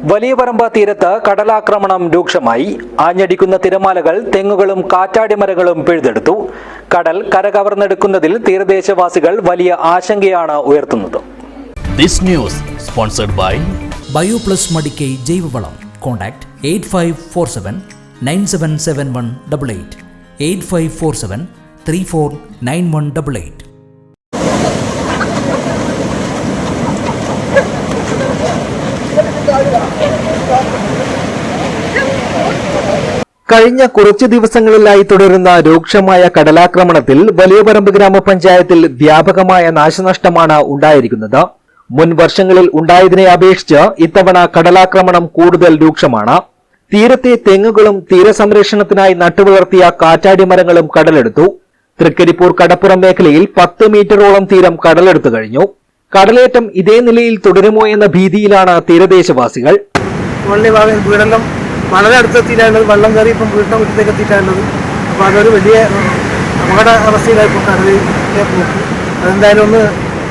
വലിയ പറമ്പ തീരത്ത് കടലാക്രമണം രൂക്ഷമായി. ആഞ്ഞടിക്കുന്ന തിരമാലകൾ തെങ്ങുകളും കാറ്റാടിമരങ്ങളും പിഴുതെടുത്തു. കടൽ കരകവർന്നെടുക്കുന്നതിൽ തീരദേശവാസികൾ വലിയ ആശങ്കയാണ് ഉയർത്തുന്നത്. This news sponsored by Bioplus Madikai ജൈവവളം. Contact eight five four seven nine seven seven one double eight. Eight five four seven three four nine one double eight. കഴിഞ്ഞ കുറച്ചു ദിവസങ്ങളിലായി തുടരുന്ന രൂക്ഷമായ കടലാക്രമണത്തിൽ വലിയപറമ്പ് ഗ്രാമപഞ്ചായത്തിൽ വ്യാപകമായ നാശനഷ്ടമാണ് ഉണ്ടായിരിക്കുന്നത്. മുൻ വർഷങ്ങളിൽ ഉണ്ടായതിനെ അപേക്ഷിച്ച് ഇത്തവണ കടലാക്രമണം കൂടുതൽ രൂക്ഷമാണ്. തീരത്തെ തെങ്ങുകളും തീരസംരക്ഷണത്തിനായി നട്ടുവളർത്തിയ കാറ്റാടി മരങ്ങളും കടലെടുത്തു. തൃക്കരിപ്പൂർ കടപ്പുറം മേഖലയിൽ പത്ത് മീറ്ററോളം തീരം കടലെടുത്തു കഴിഞ്ഞു. കടലേറ്റം ഇതേ നിലയിൽ തുടരുമോ എന്ന ഭീതിയിലാണ് തീരദേശവാസികൾ. വളരെ അടുത്തെത്തിയിട്ടാണ് വെള്ളം കയറി ഇപ്പം വീട്ടിന്റെ മുറ്റത്തേക്ക് എത്തിയിട്ടാണുള്ളത് അപ്പോൾ അതൊരു വലിയ അപകട അവസ്ഥയിലായി ഇപ്പോൾ കടലിലെ പോക്ക് അതെന്തായാലും ഒന്ന്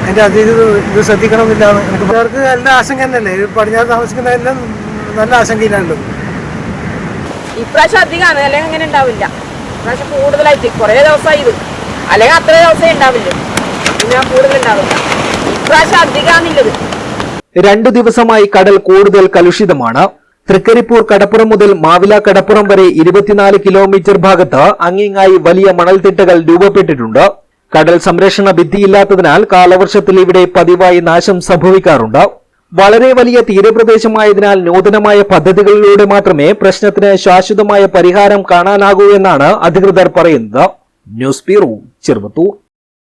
എന്റെ അതിഥി ഇത് ശ്രദ്ധിക്കണമെന്നില്ലാണ്. എനിക്ക് അവർക്ക് നല്ല ആശങ്ക തന്നെയല്ലേ പടിഞ്ഞാറ് താമസിക്കുന്നതെല്ലാം നല്ല ആശങ്കയിലാണ് ഇപ്രാവശ്യം അധികമാണ്. അല്ലെങ്കിൽ അങ്ങനെ ഉണ്ടാവില്ല. ഇപ്രാവശ്യം കൂടുതലായിട്ട്. കുറേ ദിവസമായി ഇത്. അല്ലെങ്കിൽ അത്ര ദിവസമേ ഉണ്ടാവില്ല. പിന്നെ കൂടുതൽ ഉണ്ടാവില്ല. ഇപ്രാവശ്യം അധികമാണുള്ളത് രണ്ടു ദിവസമായി കടൽ കൂടുതൽ കലുഷിതമാണ്. തൃക്കരിപ്പൂർ കടപ്പുറം മുതൽ മാവില കടപ്പുറം വരെ ഇരുപത്തിനാല് കിലോമീറ്റർ ഭാഗത്ത് അങ്ങിങ്ങായി വലിയ മണൽത്തിട്ടകൾ രൂപപ്പെട്ടിട്ടുണ്ട്. കടൽ സംരക്ഷണ ഭിത്തിയില്ലാത്തതിനാൽ കാലവർഷത്തിൽ ഇവിടെ പതിവായി നാശം സംഭവിക്കാറുണ്ട്. വളരെ വലിയ തീരപ്രദേശമായതിനാൽ നൂതനമായ പദ്ധതികളിലൂടെ മാത്രമേ പ്രശ്നത്തിന് ശാശ്വതമായ പരിഹാരം കാണാനാകൂ എന്നാണ് അധികൃതർ പറയുന്നത്. News bureau Cheruvathur.